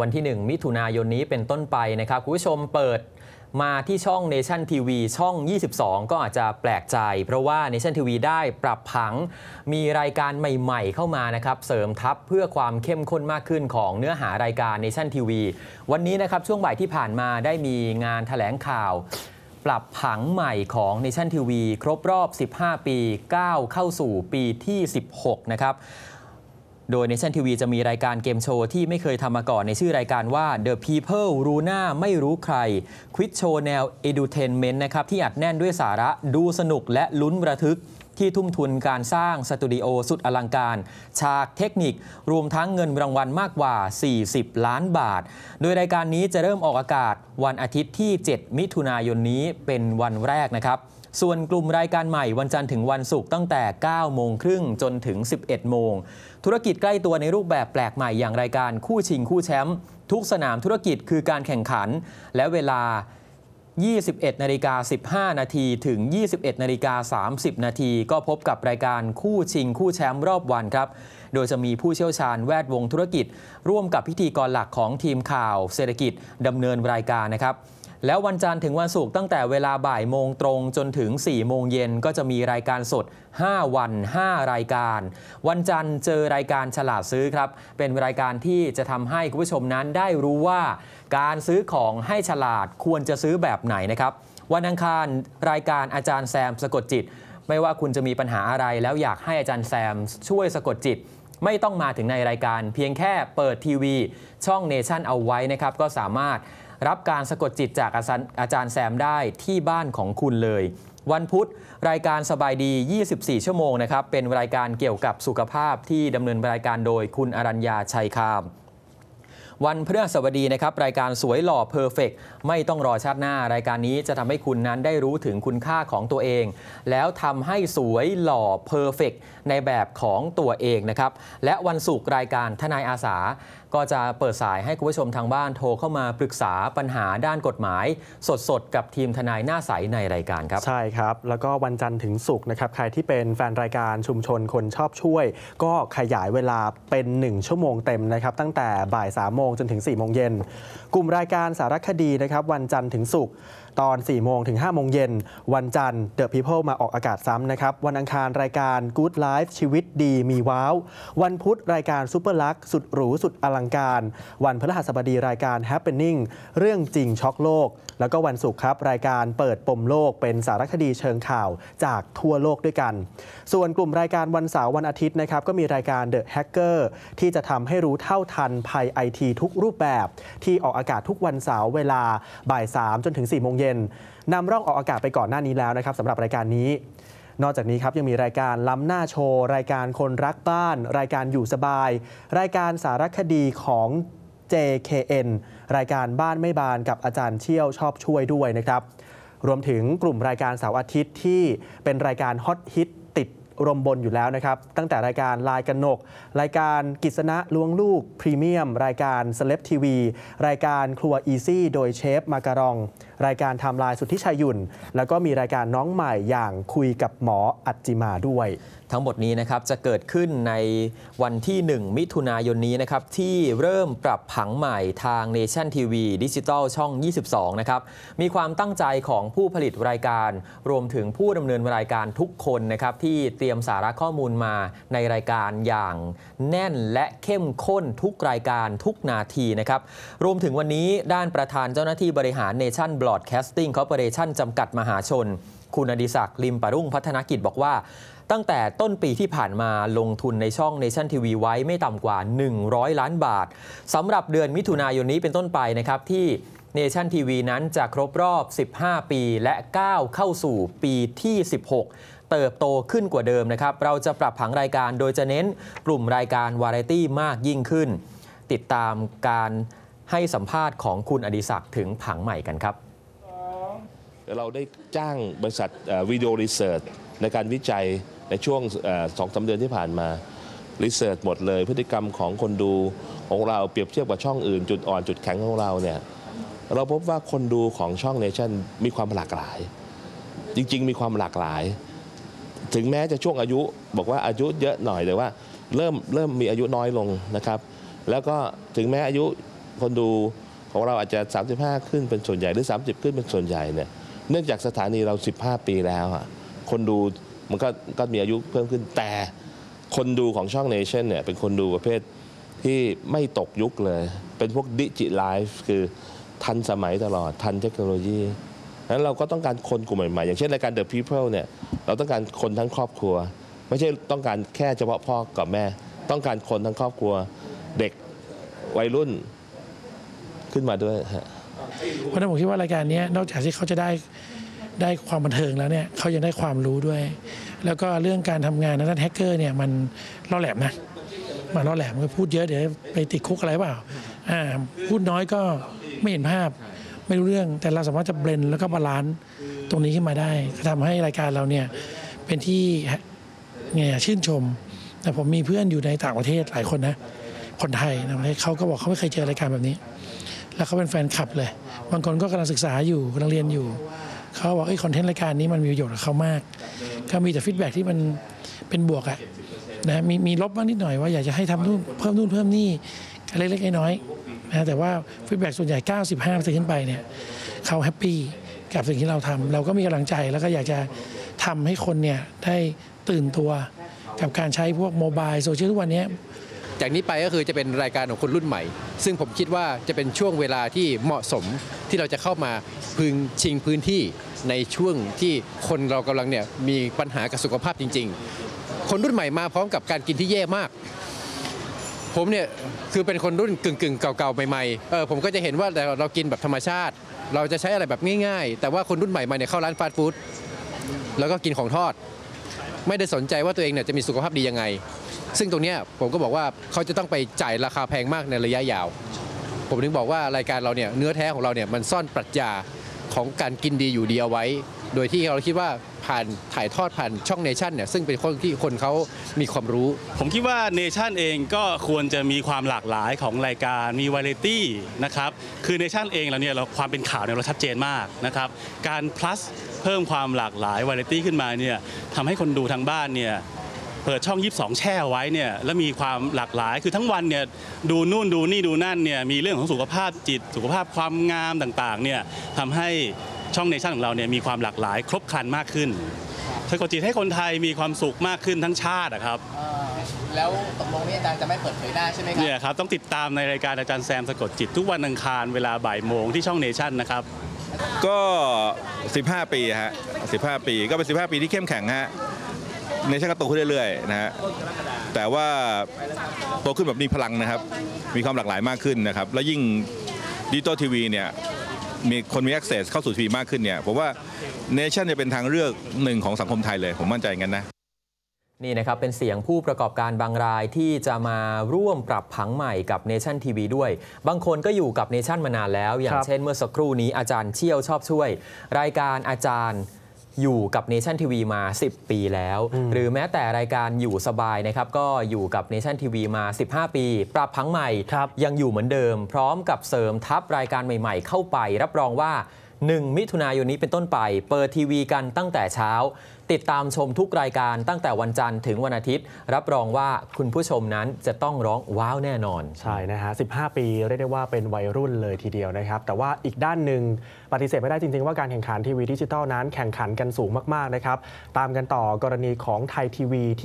วันที่ 1 มิถุนายนนี้เป็นต้นไปนะครับคุณผู้ชมเปิดมาที่ช่อง Nation TV ช่อง 22 ก็อาจจะแปลกใจ เพราะว่า Nation TV ได้ปรับผัง มีรายการใหม่ๆ เข้ามานะครับเสริมทัพเพื่อความเข้มข้นมากขึ้นของเนื้อหารายการ Nation TV วันนี้นะครับช่วงบ่ายที่ผ่านมาได้มีงานถแถลงข่าว ปรับผังใหม่ของ Nation TV ครบรอบ 15 ปีก้าวเข้าสู่ปีที่ 16 นะครับ โดย Nation TV จะมีรายการเกมโชว์ที่ไม่เคยทำมาก่อนในชื่อรายการว่า The People รู้หน้าไม่รู้ใคร ควิดโชว์แนว Edutainment นะครับที่อัดแน่นด้วยสาระดูสนุกและลุ้นระทึกที่ทุ่มทุนการสร้างสตูดิโอสุดอลังการ ฉากเทคนิค รวมทั้งเงินรางวัลมากกว่า 40 ล้านบาท โดยรายการนี้จะเริ่มออกอากาศวันอาทิตย์ที่ 7 มิถุนายนนี้เป็นวันแรกนะครับ ส่วนกลุ่มรายการใหม่วันจันทร์ถึงวันศุกร์ตั้งแต่ 9 โมงครึ่งจนถึง 11 โมง ธุรกิจใกล้ตัวในรูปแบบแปลกใหม่อย่างรายการคู่ชิงคู่แชมป์ทุกสนามธุรกิจคือการแข่งขัน และเวลา 21 นาฬิกา 15 นาทีถึง 21 นาฬิกา 30 นาทีก็พบกับรายการคู่ชิงคู่แชมป์รอบวันครับ โดยจะมีผู้เชี่ยวชาญแวดวงธุรกิจ ร่วมกับพิธีกรหลักของทีมข่าวเศรษฐกิจดำเนินรายการนะครับ แล้ววันจันทร์ถึงวันศุกร์ตั้งแต่เวลาบ่ายโมงตรงจนถึง 4 โมงเย็นก็จะมีรายการสด 5 วัน 5 รายการ วันจันทร์เจอรายการฉลาดซื้อครับ เป็นรายการที่จะทำให้คุณผู้ชมนั้นได้รู้ว่า การซื้อของให้ฉลาดควรจะซื้อแบบไหนนะครับ วันอังคารรายการอาจารย์แซมสะกดจิต ไม่ว่าคุณจะมีปัญหาอะไรแล้วอยากให้อาจารย์แซมช่วยสะกดจิตไม่ต้องมาถึงในรายการเพียงแค่เปิดทีวี ช่องเนชั่นเอาไว้นะครับ ก็สามารถ รับการสะกดจิตจากอาจารย์อาจารย์แซมได้ที่บ้านของคุณเลย วันพุธรายการสบายดี 24 ชั่วโมงนะครับเป็นรายการเกี่ยวกับสุขภาพที่ดำเนินรายการโดยคุณอรัญญาชัยคาม วันพฤหัสบดีนะครับรายการสวยหล่อเพอร์เฟกไม่ต้องรอชาติหน้า รายการนี้จะทำให้คุณนั้นได้รู้ถึงคุณค่าของตัวเอง แล้วทำให้สวยหล่อเพอร์เฟกในแบบของตัวเองนะครับและวันศุกร์รายการทนายอาสา ก็จะเปิดสายให้คุณผู้ชมทางบ้านโทรเข้ามาปรึกษาปัญหาด้านกฎหมาย สดๆ กับทีมทนายหน้าใสในรายการครับใช่ครับ แล้วก็วันจันทร์ถึงศุกร์นะครับใครที่เป็นแฟนรายการชุมชนคนชอบช่วย ก็ขยายเวลาเป็น 1 ชั่วโมงเต็มนะครับตั้งแต่บ่าย3โมงจนถึง 4 โมงเย็น กลุ่มรายการสารคดีนะครับวันจันทร์ถึงศุกร์ตอน 4 โมงถึง 5 โมงเย็น วันจันทร์ The People มาออกอากาศซ้ำนะครับ วันอังคารรายการ Good Life ชีวิตดีมีว้าว วันพุธรายการซูเปอร์ลักสุดหรูสุดอลังการ วันพฤหัสบดีรายการ Happening เรื่องจริงช็อกโลก แล้วก็วันศุกร์ครับ รายการเปิดปมโลกเป็นสารคดีเชิงข่าวจากทั่วโลกด้วยกัน ส่วนกลุ่มรายการวันเสาร์วันอาทิตย์นะครับก็มีรายการ The Hacker ที่จะทำให้รู้เท่าทันภัยไอทีทุกรูปแบบ ที่ออกอากาศทุกวันเสาร์เวลาบ่าย 3 จนถึง4โมงเย็นนำร่องออกอากาศไปก่อนหน้านี้แล้วนะครับสำหรับรายการนี้นอกจากนี้ครับยังมีรายการล้ำหน้าโชว์ รายการคนรักบ้าน รายการอยู่สบาย รายการสารคดีของ JKN รายการบ้านไม่บานกับอาจารย์เชี่ยวชอบช่วยด้วยนะครับ รวมถึงกลุ่มรายการเสาร์อาทิตย์ที่เป็นรายการฮอตฮิต รมบนอยู่แล้วนะครับ ตั้งแต่รายการลายกันนก รายการกิษณะล้วงลูกพรีเมียม รายการเซเลบทีวี รายการครัวอีซี่โดยเชฟมาการองรายการไทม์ไลน์สุทธิชัยยุนแล้วก็มีรายการน้องใหม่อย่างคุยกับหมออัจจิมาด้วย ทั้งหมดนี้นะครับจะเกิดขึ้นในวันที่ 1 มิถุนายนนี้นะครับที่เริ่มปรับผังใหม่ทาง Nation TV ดิจิตอลช่อง 22 นะครับมีความตั้งใจของผู้ผลิตรายการ รวมถึงผู้ดำเนินรายการทุกคนนะครับที่เตรียมสาระข้อมูลมาในรายการอย่างแน่นและเข้มข้นทุกรายการทุกนาทีนะครับรวมถึงวันนี้ด้านประธานเจ้าหน้าที่บริหาร Nation Broadcasting Corporation จำกัดมหาชน คุณอดิศักดิ์ลิมปรุ่งพัฒนกิจบอกว่า ตั้งแต่ต้นปีที่ผ่านมาลงทุนในช่อง Nation TV ไว้ไม่ต่ำกว่า 100 ล้านบาทสำหรับเดือนมิถุนายนนี้เป็นต้นไปนะครับที่ Nation TV นั้นจะครบรอบ 15 ปีและก้าวเข้าสู่ปีที่ 16 เติบโตขึ้นกว่าเดิมนะครับ เราจะปรับผังรายการโดยจะเน้นกลุ่มรายการวาไรตี้มากยิ่งขึ้น ติดตามการให้สัมภาษณ์ของคุณอดิศักดิ์ถึงผังใหม่กันครับ เราได้จ้างบริษัทวิดีโอรีเสิร์ชในการวิจัยในช่วงสองสาเดือนที่ผ่านมารีเสิร์ชหมดเลย พฤติกรรมของคนดูของเราเปรียบเทียบกับช่องอื่น จุดอ่อนจุดแข็งของเราเนี่ยเราพบว่าคนดูของช่องเนชั่นมีความหลากหลาย จริง ๆ มีความหลากหลาย ถึงแม้จะช่วงอายุ บอกว่าอายุเยอะหน่อยแต่ว่าเริ่มเริ่มมีอายุน้อยลงนะครับ แล้วก็ถึงแม้อายุคนดูของเราอาจจะ 35 ขึ้นเป็นส่วนใหญ่หรือ 30 ขึ้นเป็นส่วนใหญ่เนี่ย เนื่องจากสถานีเรา 15 ปีแล้วอะคนดูมันก็ก็มีอายุเพิ่มขึ้นแต่คนดูของช่องเนชั่นเนี่ยเป็นคนดูประเภทที่ไม่ตกยุคเลย เป็นพวกดิจิไลฟ์คือทันสมัยตลอดทันเทคโนโลยีนั้นเราก็ต้องการคนกลุ่มใหม่ๆ อย่างเช่นรายการ The People เนี่ยเราต้องการคนทั้งครอบครัว ไม่ใช่ต้องการแค่เฉพาะพ่อกับแม่ ต้องการคนทั้งครอบครัว เด็กวัยรุ่นขึ้นมาด้วยฮะ เพราะฉะนั้นผมคิดว่ารายการนี้นอกจากที่เขาจะได้ได้ความบันเทิงแล้วเนี่ยเขายังได้ความรู้ด้วย แล้วก็เรื่องการทำงานนด้านแฮกเกอร์เนี่ยมันล่อแหลมนะมันล่อแหลมก็พูดเยอะเดี๋ยวไปติดคุกอะไรเปล่าอ่าพูดน้อยก็ไม่เห็นภาพไม่รู้เรื่องแต่เราสามารถจะเบลนแล้วก็บาลานซ์ตรงนี้ขึ้นมาได้ก็ทำให้รายการเราเนี่ยเป็นที่ไงอะชื่นชม แต่ผมมีเพื่อนอยู่ในต่างประเทศหลายคนนะคนไทยนะเทศเขาก็บอกเขาไม่เคยเจอรายการแบบนี้ แล้วเขาเป็นแฟนคลับเลย บางคนก็กำลังศึกษาอยู่กำลังเรียนอยู่เขาบอกไอ้คอนเทนต์รายการนี้มันมีประโยชน์กับเขามากก็มีแต่ฟีดแบ็กที่มันเป็นบวกอะนะมีมีลบบ้างนิดหน่อยว่าอยากจะให้ทำนู่นเพิ่มนู่นเพิ่มนี่เล็กๆน้อยๆนะแต่ว่าฟีดแบ็กส่วนใหญ่ 95%ขึ้นไปเนี่ยเขาแฮปปี้กับสิ่งที่เราทำเราก็มีกำลังใจแล้วก็อยากจะทำให้คนเนี่ยได้ตื่นตัวกับการใช้พวกโมบายโซเชียลทุกวันนี้ จากนี้ไปก็คือจะเป็นรายการของคนรุ่นใหม่ ซึ่งผมคิดว่าจะเป็นช่วงเวลาที่เหมาะสมที่เราจะเข้ามาพึงชิงพื้นที่ในช่วงที่คนเรากำลังเนี่ยมีปัญหากับสุขภาพจริง ๆ คนรุ่นใหม่มาพร้อมกับการกินที่แย่มาก ผมเนี่ยคือเป็นคนรุ่นกึ่งๆเก่าๆใหม่ๆเออผมก็จะเห็นว่าเราเรากินแบบธรรมชาติ เราจะใช้อะไรแบบง่าย ๆ แต่ว่าคนรุ่นใหม่มาเนี่ยเข้าร้านฟาสต์ฟู้ดแล้วก็กินของทอด ไม่ได้สนใจว่าตัวเองเนี่ยจะมีสุขภาพดียังไง ซึ่งตรงนี้ผมก็บอกว่าเขาจะต้องไปจ่ายราคาแพงมากในระยะยาว ผมถึงบอกว่ารายการเราเนี่ยเนื้อแท้ของเราเนี่ยมันซ่อนปรัชญาของการกินดีอยู่ดีเอาไว้ โดยที่เราคิดว่าผ่านถ่ายทอดผ่านช่องเนชั่นเนี่ยซึ่งเป็นคนที่คนเขามีความรู้ ผมคิดว่าเนชั่นเองก็ควรจะมีความหลากหลายของรายการมีวาไรตี้นะครับคือเนชั่นเองเราเนี่ยเราความเป็นข่าวเนี่ยเราชัดเจนมากนะครับการ plus เพิ่มความหลากหลายวาไรตี้ขึ้นมาเนี่ยทำให้คนดูทางบ้านเนี่ย เปิดช่อง 22 แช่ไว้เนี่ยแล้วมีความหลากหลายคือทั้งวันเนี่ยดูนู่นดูนี่ดูนั่นเนี่ยมีเรื่องของสุขภาพจิต สุขภาพความงามต่างๆเนี่ยทำให้ช่องเนชั่นของเราเนี่ยมีความหลากหลาย ครบครันมากขึ้นสะกดจิตให้คนไทยมีความสุขมากขึ้นทั้งชาติอะครับแล้วตกลงนี่อาจารย์จะไม่เปิดเผยหน้าใช่ไหมครัเนี่ยครับต้องติดตามในรายการอาจารย์แซมสะกดจิตทุกวันอังคารเวลาบ่ายโมงที่ช่องเนชั่นนะครับ ก็ 15 ปีฮะ15 ปีก็เป็น 15 ปีที่เข้มแข็งฮะ ในช่างก็โตขึ้นเรื่อยๆนะฮะแต่ว่าโตขึ้นแบบมีพลังนะครับ มีความหลากหลายมากขึ้นนะครับ แล้วยิ่งดิจิตอลทีวีเนี่ยมีคนมี access เข้าสู่ทีวีมากขึ้นเนี่ยผมว่าเนชั่นจะเป็นทางเลือกหนึ่งของสังคมไทยเลย ผมมั่นใจอย่างนั้นนะนี่นะครับเป็นเสียงผู้ประกอบการบางรายที่จะมาร่วมปรับผังใหม่กับ Nation TV ด้วย บางคนก็อยู่กับ Nation มานานแล้ว อย่างเช่นเมื่อสักครู่นี้อาจารย์เชี่ยวชอบช่วย รายการอาจารย์ อยู่กับ Nation TV มา 10 ปีแล้ว หรือแม้แต่รายการอยู่สบายนะครับก็อยู่กับ Nation TV มา 15 ปี ปรับผังใหม่ครับยังอยู่เหมือนเดิม พร้อมกับเสริมทับรายการใหม่ๆ เข้าไป รับรองว่า 1 มิถุนายนนี้เป็นต้นไป เปิดทีวีกันตั้งแต่เช้า ติดตามชมทุกรายการตั้งแต่วันจันทร์ถึงวันอาทิตย์ รับรองว่าคุณผู้ชมนั้นจะต้องร้องว้าวแน่นอน ใช่นะฮะ 15 ปีเรียกได้ว่าเป็นวัยรุ่นเลยทีเดียวนะครับ แต่ว่าอีกด้านหนึ่งปฏิเสธไม่ได้จริง ๆ ว่าการแข่งขันทีวีดิจิตอลนั้นแข่งขันกันสูงมากๆนะครับ ตามกันต่อกรณีของไทยทีวีที่